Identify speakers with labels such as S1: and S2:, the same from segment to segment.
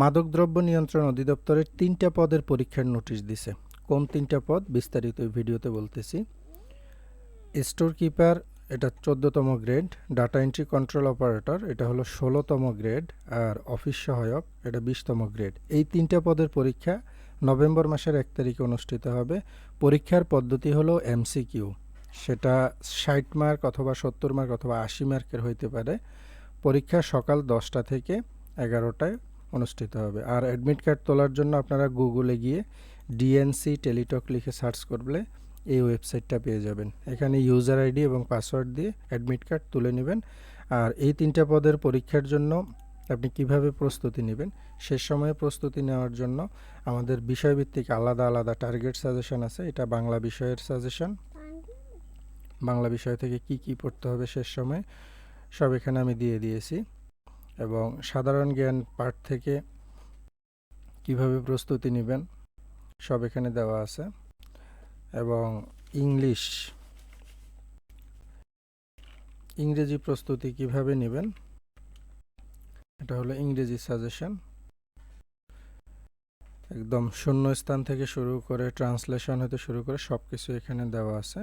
S1: মাদকদ্রব্য নিয়ন্ত্রণ অধিদপ্তরের তিনটা পদের পরীক্ষার নোটিশ দিছে। কোন তিনটা পদ? বিস্তারিত ভিডিওতে বলতেছি। স্টোর কিপার এটা চোদ্দোতম grade. Data entry control operator, এটা হলো ষোলোতম গ্রেড। আর অফিস সহায়ক, এটা বিশতম গ্রেড। এই তিনটা পদের পরীক্ষা নভেম্বর মাসের এক তারিখে অনুষ্ঠিত হবে। পরীক্ষার পদ্ধতি হলো এমসিকিউ। সেটা ষাট মার্ক অথবা সত্তর মার্ক অথবা আশি মার্কের হইতে পারে। পরীক্ষা সকাল দশটা থেকে এগারোটায় অনুষ্ঠিত হবে। আর অ্যাডমিট কার্ড তোলার জন্য আপনারা গুগলে গিয়ে ডিএনসি টেলিটক লিখে সার্চ করলে এই ওয়েবসাইটটা পেয়ে যাবেন। এখানে ইউজার আইডি এবং পাসওয়ার্ড দিয়ে অ্যাডমিট কার্ড তুলে নেবেন। আর এই তিনটা পদের পরীক্ষার জন্য আপনি কীভাবে প্রস্তুতি নেবেন শেষ সময়ে প্রস্তুতি নেওয়ার জন্য আমাদের বিষয়ভিত্তিক আলাদা আলাদা টার্গেট সাজেশন আছে। এটা বাংলা বিষয়ের সাজেশন বাংলা বিষয় থেকে কি কি পড়তে হবে শেষ সময় সব এখানে আমি দিয়ে দিয়েছি। এবং সাধারণ জ্ঞান পাঠ থেকে কীভাবে প্রস্তুতি নেবেন, সব এখানে দেওয়া আছে। এবং ইংলিশ, ইংরেজি প্রস্তুতি কীভাবে নেবেন, এটা হলো ইংরেজি সাজেশন। একদম শূন্য স্থান থেকে শুরু করে ট্রান্সলেশন হতে শুরু করে সব কিছু এখানে দেওয়া আছে।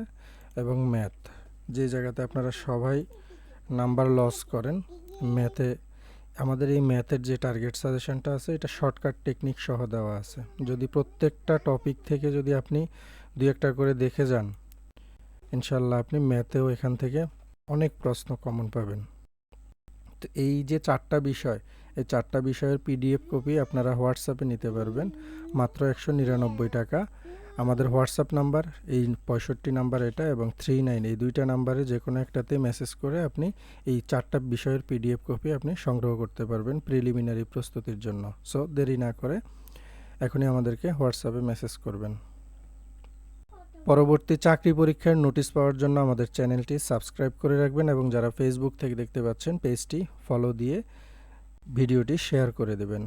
S1: এবং ম্যাথ, যে জায়গাতে আপনারা সবাই নাম্বার লস করেন, ম্যাথে আমাদের এই ম্যাথের যে টার্গেট সাজেশনটা আছে, এটা শর্টকাট টেকনিক সহ দেওয়া আছে। যদি প্রত্যেকটা টপিক থেকে যদি আপনি দুই একটা করে দেখে যান ইনশাল্লাহ আপনি ম্যাথেও এখান থেকে অনেক প্রশ্ন কমন পাবেন। তো এই যে চারটা বিষয়, এই চারটা বিষয়ের পিডিএফ কপি আপনারা হোয়াটসঅ্যাপে নিতে পারবেন। মাত্র একশো নিরানব্বই টাকা। আমাদের হোয়াটসঅ্যাপ নাম্বার, এই পঁয়ষট্টি নাম্বার এটা এবং থ্রি নাইন এই দুইটা নাম্বারে যে কোনো একটাতে মেসেজ করে আপনি এই চারটা বিষয়ের পিডিএফ কপি আপনি সংগ্রহ করতে পারবেন প্রিলিমিনারি প্রস্তুতির জন্য। সো দেরি না করে এখনই আমাদেরকে হোয়াটসঅ্যাপে মেসেজ করবেন। পরবর্তী চাকরি পরীক্ষার নোটিশ পাওয়ার জন্য আমাদের চ্যানেলটি সাবস্ক্রাইব করে রাখবেন এবং যারা ফেসবুক থেকে দেখতে পাচ্ছেন পেজটি ফলো দিয়ে ভিডিওটি শেয়ার করে দেবেন।